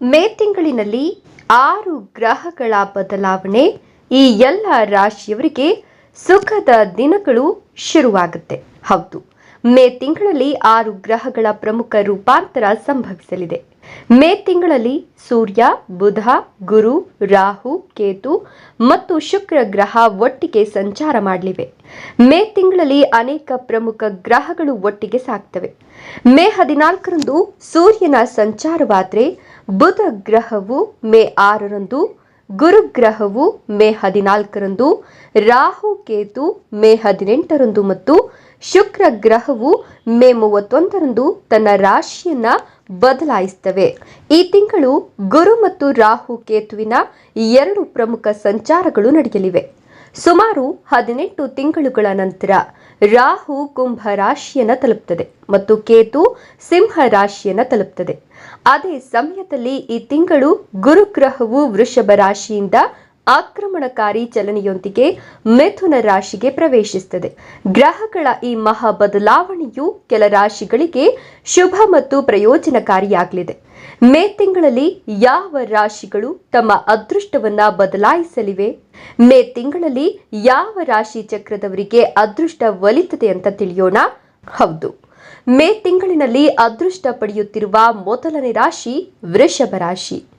ಮೇ ತಿಂಗಳಿನಲ್ಲಿ ಆರು ಗ್ರಹಗಳ ಬದಲಾವಣೆ ಈ ಎಲ್ಲ ರಾಶಿಯವರಿಗೆ ಸುಖದ ದಿನಗಳು ಶುರುವಾಗುತ್ತೆ. ಹೌದು. ಮೇ ತಿಂಗಳಲ್ಲಿ ಆರು ಗ್ರಹಗಳ ಪ್ರಮುಖ ರೂಪಾಂತರ ಸಂಭವಿಸಲಿದೆ. ಮೇ ತಿಂಗಳಲ್ಲಿ ಸೂರ್ಯ, ಬುಧ, ಗುರು, ರಾಹು, ಕೇತು ಮತ್ತು ಶುಕ್ರ ಗ್ರಹ ಒಟ್ಟಿಗೆ ಸಂಚಾರ ಮಾಡಲಿವೆ. ಮೇ ತಿಂಗಳಲ್ಲಿ ಅನೇಕ ಪ್ರಮುಖ ಗ್ರಹಗಳು ಒಟ್ಟಿಗೆ ಸಾಕ್ತವೆ ಮೇ ಹದಿನಾಲ್ಕರಂದು ಸೂರ್ಯನ ಸಂಚಾರವಾದರೆ ಬುಧ ಗ್ರಹವು ಮೇ ಆರರಂದು ಗುರುಗ್ರಹವು ಮೇ ಹದಿನಾಲ್ಕರಂದು, ರಾಹು, ಕೇತು ಮೇ ಹದಿನೆಂಟರಂದು ಮತ್ತು ಶುಕ್ರ ಗ್ರಹವು ಮೇ ಮೂವತ್ತೊಂದರಂದು ತನ್ನ ರಾಶಿಯನ್ನ ಬದಲಾಯಿಸ್ತವೆ ಈ ತಿಂಗಳು ಗುರು ಮತ್ತು ರಾಹು ಕೇತುವಿನ ಎರಡು ಪ್ರಮುಖ ಸಂಚಾರಗಳು ನಡೆಯಲಿವೆ. ಸುಮಾರು ಹದಿನೆಂಟು ತಿಂಗಳುಗಳ ನಂತರ ರಾಹು ಕುಂಭ ರಾಶಿಯನ್ನ ತಲುಪ್ತದೆ ಮತ್ತು ಕೇತು ಸಿಂಹ ರಾಶಿಯನ್ನ ತಲುಪ್ತದೆ ಅದೇ ಸಮಯದಲ್ಲಿ ಈ ತಿಂಗಳು ಗುರುಗ್ರಹವು ವೃಷಭ ರಾಶಿಯಿಂದ ಆಕ್ರಮಣಕಾರಿ ಚಲನೆಯೊಂದಿಗೆ ಮಿಥುನ ರಾಶಿಗೆ ಪ್ರವೇಶಿಸುತ್ತದೆ. ಗ್ರಹಗಳ ಈ ಮಹಾ ಬದಲಾವಣೆಯು ಕೆಲ ರಾಶಿಗಳಿಗೆ ಶುಭ ಮತ್ತು ಪ್ರಯೋಜನಕಾರಿಯಾಗಲಿದೆ. ಮೇ ತಿಂಗಳಲ್ಲಿ ಯಾವ ರಾಶಿಗಳು ತಮ್ಮ ಅದೃಷ್ಟವನ್ನ ಬದಲಾಯಿಸಲಿವೆ? ಮೇ ತಿಂಗಳಲ್ಲಿ ಯಾವ ರಾಶಿ ಚಕ್ರದವರಿಗೆ ಅದೃಷ್ಟ ಒಲಿತದೆ ಅಂತ ತಿಳಿಯೋಣ? ಹೌದು. ಮೇ ತಿಂಗಳಿನಲ್ಲಿ ಅದೃಷ್ಟ ಪಡೆಯುತ್ತಿರುವ ಮೊದಲನೇ ರಾಶಿ ವೃಷಭ ರಾಶಿ.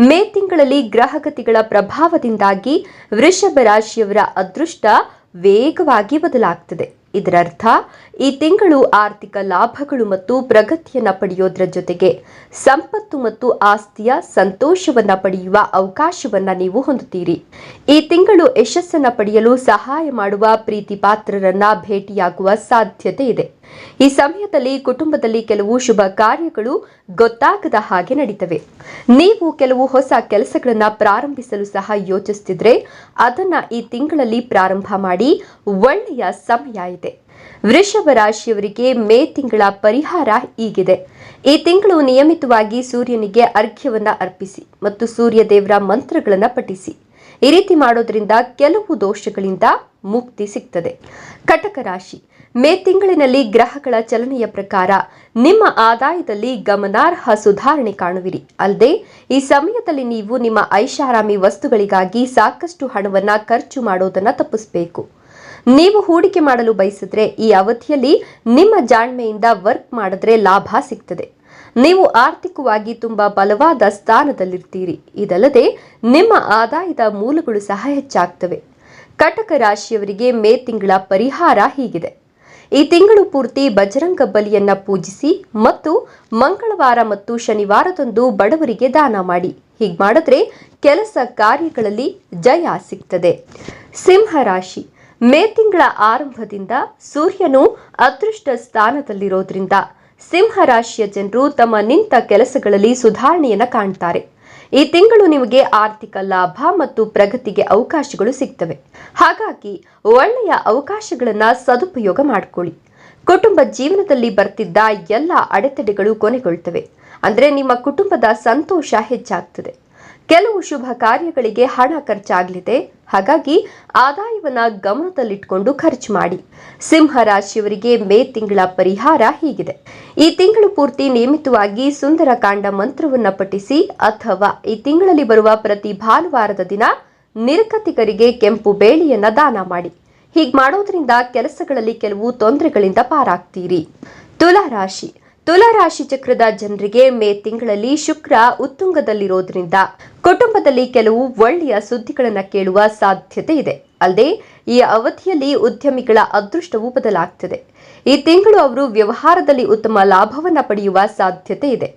ಮೇ ತಿಂಗಳಲ್ಲಿ ಗ್ರಹಗತಿಗಳ ಪ್ರಭಾವದಿಂದಾಗಿ ವೃಷಭ ರಾಶಿಯವರ ಅದೃಷ್ಟ ವೇಗವಾಗಿ ಬದಲಾಗ್ತದೆ. ಇದರರ್ಥ, ಈ ತಿಂಗಳು ಆರ್ಥಿಕ ಲಾಭಗಳು ಮತ್ತು ಪ್ರಗತಿಯನ್ನ ಪಡೆಯೋದ್ರ ಜೊತೆಗೆ ಸಂಪತ್ತು ಮತ್ತು ಆಸ್ತಿಯ ಸಂತೋಷವನ್ನ ಪಡೆಯುವ ಅವಕಾಶವನ್ನ ನೀವು ಹೊಂದುತ್ತೀರಿ. ಈ ತಿಂಗಳು ಯಶಸ್ಸನ್ನ ಪಡೆಯಲು ಸಹಾಯ ಮಾಡುವ ಪ್ರೀತಿ ಪಾತ್ರರನ್ನ ಭೇಟಿಯಾಗುವ ಸಾಧ್ಯತೆ ಇದೆ. ಈ ಸಮಯದಲ್ಲಿ ಕುಟುಂಬದಲ್ಲಿ ಕೆಲವು ಶುಭ ಕಾರ್ಯಗಳು ಗೊತ್ತಾಗದ ಹಾಗೆ ನಡೀತವೆ. ನೀವು ಕೆಲವು ಹೊಸ ಕೆಲಸಗಳನ್ನ ಪ್ರಾರಂಭಿಸಲು ಸಹ ಯೋಚಿಸುತ್ತಿದ್ರೆ ಅದನ್ನ ಈ ತಿಂಗಳಲ್ಲಿ ಪ್ರಾರಂಭ ಮಾಡಿ ಒಳ್ಳೆಯ ಸಮಯ ವೃಷಭ ರಾಶಿಯವರಿಗೆ ಮೇ ತಿಂಗಳ ಪರಿಹಾರ ಹೀಗಿದೆ. ಈ ತಿಂಗಳು ನಿಯಮಿತವಾಗಿ ಸೂರ್ಯನಿಗೆ ಅರ್ಘ್ಯವನ್ನ ಅರ್ಪಿಸಿ ಮತ್ತು ಸೂರ್ಯ ದೇವರ ಮಂತ್ರಗಳನ್ನ ಪಠಿಸಿ. ಈ ರೀತಿ ಮಾಡೋದ್ರಿಂದ ಕೆಲವು ದೋಷಗಳಿಂದ ಮುಕ್ತಿ ಸಿಗ್ತದೆ. ಕಟಕ ರಾಶಿ, ಮೇ ತಿಂಗಳಿನಲ್ಲಿ ಗ್ರಹಗಳ ಚಲನೆಯ ಪ್ರಕಾರ ನಿಮ್ಮ ಆದಾಯದಲ್ಲಿ ಗಮನಾರ್ಹ ಸುಧಾರಣೆ ಕಾಣುವಿರಿ. ಅಲ್ಲದೆ, ಈ ಸಮಯದಲ್ಲಿ ನೀವು ನಿಮ್ಮ ಐಷಾರಾಮಿ ವಸ್ತುಗಳಿಗಾಗಿ ಸಾಕಷ್ಟು ಹಣವನ್ನ ಖರ್ಚು ಮಾಡೋದನ್ನ ತಪ್ಪಿಸಬೇಕು. ನೀವು ಹೂಡಿಕೆ ಮಾಡಲು ಬಯಸಿದ್ರೆ ಈ ಅವಧಿಯಲ್ಲಿ ನಿಮ್ಮ ಜಾಣ್ಮೆಯಿಂದ ವರ್ಕ್ ಮಾಡಿದ್ರೆ ಲಾಭ ಸಿಗ್ತದೆ. ನೀವು ಆರ್ಥಿಕವಾಗಿ ತುಂಬಾ ಬಲವಾದ ಸ್ಥಾನದಲ್ಲಿರ್ತೀರಿ. ಇದಲ್ಲದೆ ನಿಮ್ಮ ಆದಾಯದ ಮೂಲಗಳು ಸಹ ಹೆಚ್ಚಾಗ್ತವೆ. ಕಟಕ ರಾಶಿಯವರಿಗೆ ಮೇ ತಿಂಗಳ ಪರಿಹಾರ ಹೀಗಿದೆ. ಈ ತಿಂಗಳು ಪೂರ್ತಿ ಬಜರಂಗ ಬಲಿಯನ್ನ ಪೂಜಿಸಿ ಮತ್ತು ಮಂಗಳವಾರ ಮತ್ತು ಶನಿವಾರದಂದು ಬಡವರಿಗೆ ದಾನ ಮಾಡಿ. ಹೀಗೆ ಮಾಡಿದ್ರೆ ಕೆಲಸ ಕಾರ್ಯಗಳಲ್ಲಿ ಜಯ ಸಿಗ್ತದೆ. ಸಿಂಹ ರಾಶಿ. ಮೇ ತಿಂಗಳ ಆರಂಭದಿಂದ ಸೂರ್ಯನು ಅದೃಷ್ಟ ಸ್ಥಾನದಲ್ಲಿರೋದ್ರಿಂದ ಸಿಂಹ ರಾಶಿಯ ಜನರು ತಮ್ಮ ನಿಂತ ಕೆಲಸಗಳಲ್ಲಿ ಸುಧಾರಣೆಯನ್ನು ಕಾಣ್ತಾರೆ. ಈ ತಿಂಗಳು ನಿಮಗೆ ಆರ್ಥಿಕ ಲಾಭ ಮತ್ತು ಪ್ರಗತಿಗೆ ಅವಕಾಶಗಳು ಸಿಗ್ತವೆ. ಹಾಗಾಗಿ ಒಳ್ಳೆಯ ಅವಕಾಶಗಳನ್ನು ಸದುಪಯೋಗ ಮಾಡಿಕೊಳ್ಳಿ. ಕುಟುಂಬ ಜೀವನದಲ್ಲಿ ಬರ್ತಿದ್ದ ಎಲ್ಲ ಅಡೆತಡೆಗಳು ಕೊನೆಗೊಳ್ತವೆ. ಅಂದರೆ ನಿಮ್ಮ ಕುಟುಂಬದ ಸಂತೋಷ ಹೆಚ್ಚಾಗ್ತದೆ. ಕೆಲವು ಶುಭ ಕಾರ್ಯಗಳಿಗೆ ಹಣ ಖರ್ಚಾಗಲಿದೆ. ಹಾಗಾಗಿ ಆದಾಯವನ್ನ ಗಮನದಲ್ಲಿಟ್ಕೊಂಡು ಖರ್ಚು ಮಾಡಿ. ಸಿಂಹ ರಾಶಿಯವರಿಗೆ ಮೇ ತಿಂಗಳ ಪರಿಹಾರ ಹೀಗಿದೆ. ಈ ತಿಂಗಳು ಪೂರ್ತಿ ನಿಯಮಿತವಾಗಿ ಸುಂದರಕಾಂಡ ಮಂತ್ರವನ್ನ ಪಠಿಸಿ ಅಥವಾ ಈ ತಿಂಗಳಲ್ಲಿ ಬರುವ ಪ್ರತಿ ಭಾನುವಾರದ ದಿನ ನಿರ್ಗತಿಕರಿಗೆ ಕೆಂಪು ಬೇಳೆಯನ್ನ ದಾನ ಮಾಡಿ. ಹೀಗೆ ಮಾಡೋದ್ರಿಂದ ಕೆಲಸಗಳಲ್ಲಿ ಕೆಲವು ತೊಂದರೆಗಳಿಂದ ಪಾರಾಗ್ತೀರಿ. ತುಲಾ ರಾಶಿ ತುಲಾ ರಾಶಿ ಚಕ್ರದ ಜನರಿಗೆ ಮೇ ತಿಂಗಳಲ್ಲಿ ಶುಕ್ರ ಉತ್ತುಂಗದಲ್ಲಿರೋದ್ರಿಂದ ಕುಟುಂಬದಲ್ಲಿ ಕೆಲವು ಒಳ್ಳೆಯ ಸುದ್ದಿಗಳನ್ನ ಕೇಳುವ ಸಾಧ್ಯತೆ ಇದೆ. ಅಲ್ಲದೆ, ಈ ಅವಧಿಯಲ್ಲಿ ಉದ್ಯಮಿಗಳ ಅದೃಷ್ಟವೂ ಬದಲಾಗ್ತದೆ. ಈ ತಿಂಗಳು ಅವರು ವ್ಯವಹಾರದಲ್ಲಿ ಉತ್ತಮ ಲಾಭವನ್ನ ಪಡೆಯುವ ಸಾಧ್ಯತೆ ಇದೆ.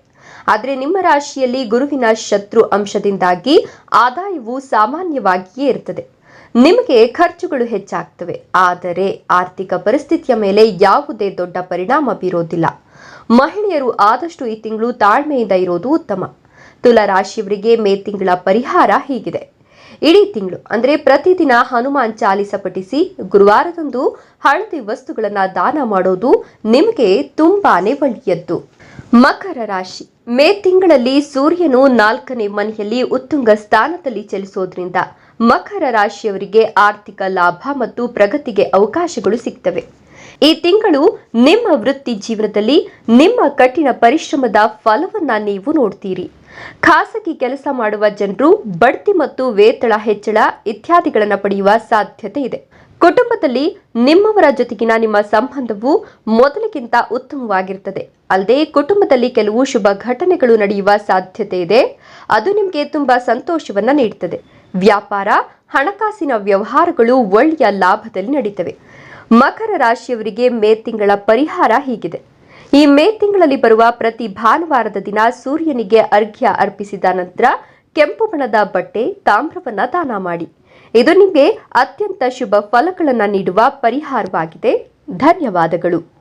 ಆದರೆ, ನಿಮ್ಮ ರಾಶಿಯಲ್ಲಿ ಗುರುವಿನ ಶತ್ರು ಅಂಶದಿಂದಾಗಿ ಆದಾಯವು ಸಾಮಾನ್ಯವಾಗಿಯೇ ಇರ್ತದೆ. ನಿಮಗೆ ಖರ್ಚುಗಳು ಹೆಚ್ಚಾಗ್ತವೆ. ಆದರೆ ಆರ್ಥಿಕ ಪರಿಸ್ಥಿತಿಯ ಮೇಲೆ ಯಾವುದೇ ದೊಡ್ಡ ಪರಿಣಾಮ ಬೀರೋದಿಲ್ಲ. ಮಹಿಳೆಯರು ಆದಷ್ಟು ಈ ತಿಂಗಳು ತಾಳ್ಮೆಯಿಂದ ಇರೋದು ಉತ್ತಮ. ತುಲಾ ರಾಶಿಯವರಿಗೆ ಮೇ ತಿಂಗಳ ಪರಿಹಾರ ಹೀಗಿದೆ. ಇಡೀ ತಿಂಗಳು, ಅಂದ್ರೆ ಪ್ರತಿದಿನ ಹನುಮಾನ್ ಚಾಲಿಸ ಪಠಿಸಿ ಗುರುವಾರದಂದು ಹಳದಿ ವಸ್ತುಗಳನ್ನು ದಾನ ಮಾಡೋದು ನಿಮಗೆ ತುಂಬಾನೇ ಒಳ್ಳೆಯದ್ದು. ಮಕರ ರಾಶಿ ಮೇ ತಿಂಗಳಲ್ಲಿ ಸೂರ್ಯನು ನಾಲ್ಕನೇ ಮನೆಯಲ್ಲಿ ಉತ್ತುಂಗ ಸ್ಥಾನದಲ್ಲಿ ಚಲಿಸೋದ್ರಿಂದ ಮಕರ ರಾಶಿಯವರಿಗೆ ಆರ್ಥಿಕ ಲಾಭ ಮತ್ತು ಪ್ರಗತಿಗೆ ಅವಕಾಶಗಳು ಸಿಗ್ತವೆ. ಈ ತಿಂಗಳು ನಿಮ್ಮ ವೃತ್ತಿ ಜೀವನದಲ್ಲಿ ನಿಮ್ಮ ಕಠಿಣ ಪರಿಶ್ರಮದ ಫಲವನ್ನ ನೀವು ನೋಡ್ತೀರಿ. ಖಾಸಗಿ ಕೆಲಸ ಮಾಡುವ ಜನರು, ಬಡ್ತಿ ಮತ್ತು ವೇತನ ಹೆಚ್ಚಳ ಇತ್ಯಾದಿಗಳನ್ನು ಪಡೆಯುವ ಸಾಧ್ಯತೆ ಇದೆ. ಕುಟುಂಬದಲ್ಲಿ ನಿಮ್ಮವರ ಜೊತೆಗಿನ ನಿಮ್ಮ ಸಂಬಂಧವು ಮೊದಲಿಗಿಂತ ಉತ್ತಮವಾಗಿರುತ್ತದೆ. ಅಲ್ಲದೆ ಕುಟುಂಬದಲ್ಲಿ ಕೆಲವು ಶುಭ ಘಟನೆಗಳು ನಡೆಯುವ ಸಾಧ್ಯತೆ ಇದೆ. ಅದು ನಿಮಗೆ ತುಂಬಾ ಸಂತೋಷವನ್ನ ನೀಡುತ್ತದೆ ವ್ಯಾಪಾರ, ಹಣಕಾಸಿನ ವ್ಯವಹಾರಗಳು ಒಳ್ಳೆಯ ಲಾಭದಲ್ಲಿ ನಡೀತವೆ. ಮಕರ ರಾಶಿಯವರಿಗೆ ಮೇ ತಿಂಗಳ ಪರಿಹಾರ ಹೀಗಿದೆ. ಈ ಮೇ ತಿಂಗಳಲ್ಲಿ ಬರುವ ಪ್ರತಿ ಭಾನುವಾರದ ದಿನ ಸೂರ್ಯನಿಗೆ ಅರ್ಘ್ಯ ಅರ್ಪಿಸಿದ ನಂತರ ಕೆಂಪು ಬಣ್ಣದ ಬಟ್ಟೆ, ತಾಮ್ರವನ್ನ ದಾನ ಮಾಡಿ. ಇದು ನಿಮಗೆ ಅತ್ಯಂತ ಶುಭ ಫಲಗಳನ್ನು ನೀಡುವ ಪರಿಹಾರವಾಗಿದೆ. ಧನ್ಯವಾದಗಳು.